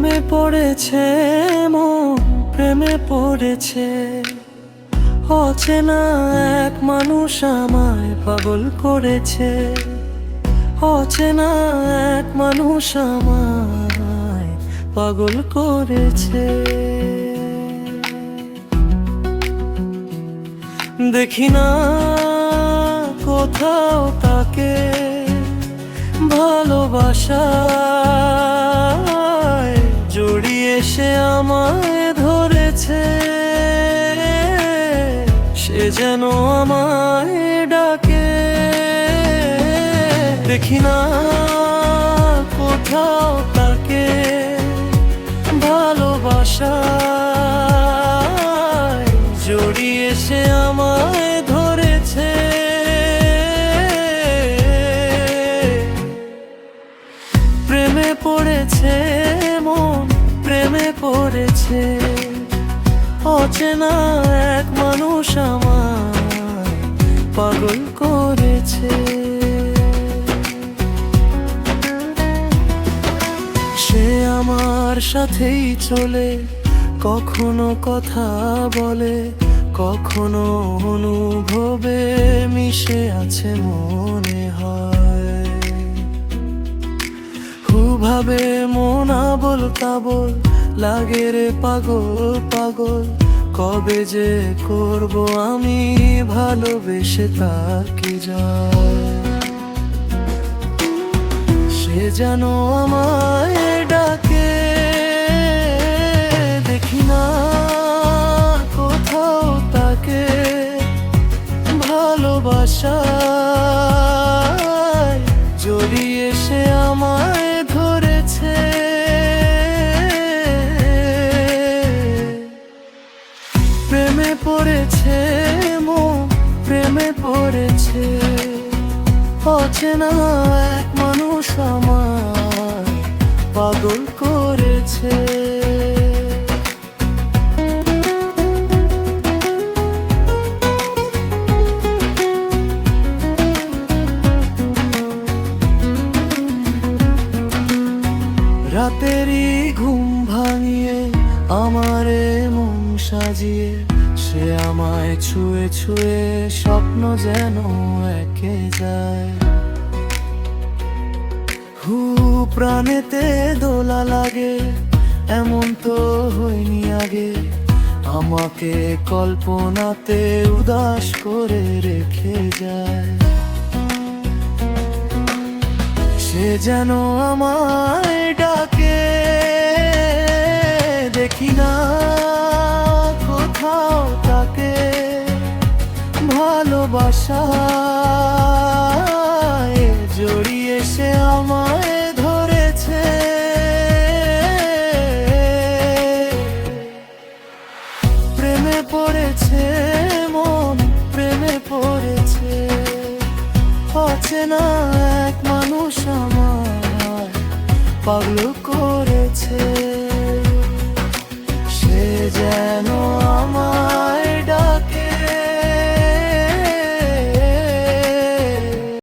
প্রেমে পড়েছে, মন প্রেমে পড়েছে। অচেনা এক মানুষ আমায় পাগল করেছে। অচেনা এক মানুষ আমায় পাগল করেছে। দেখি না কোথাও তাকে ভালোবাসায় জড়িয়ে সে আমায় ধরেছে। সে যেন আমায় ডাকে। দেখি না কোথাও তাকে ভালোবাসা জড়িয়ে সে অচেনা এক মানুষ আমার পাগল করেছে। সে আমার সাথেই চলে, কখনো কথা বলে, কখনো অনুভবে মিশে আছে মনে হয়। ভাবে মন তাবল, লাগে রে পাগল পাগল কবে যে করব আমি ভালোবেসে তাকে যায়। সে যেন আমায় পড়েছে মন প্রেমে পড়েছে। অচেনা এক মানুষ আমার পাগল করেছে। রাতেরই ঘুম ভাঙিয়ে আমারে মন সাজিয়ে সে আমায় ছুঁয়ে ছুঁয়ে স্বপ্ন যেন একে যায়। হু, প্রাণেতে দোলা লাগে, এমন তো হইনি আগে। আমাকে কল্পনাতে উদাস করে রেখে যায়। সে যেন আমায় ভালোবাসায় জড়িয়ে সে আমায় ধরেছে। প্রেমে পড়েছে মন, প্রেমে পড়েছে। অচেনা এক মানুষ আমার পাগল করেছে। সে যেন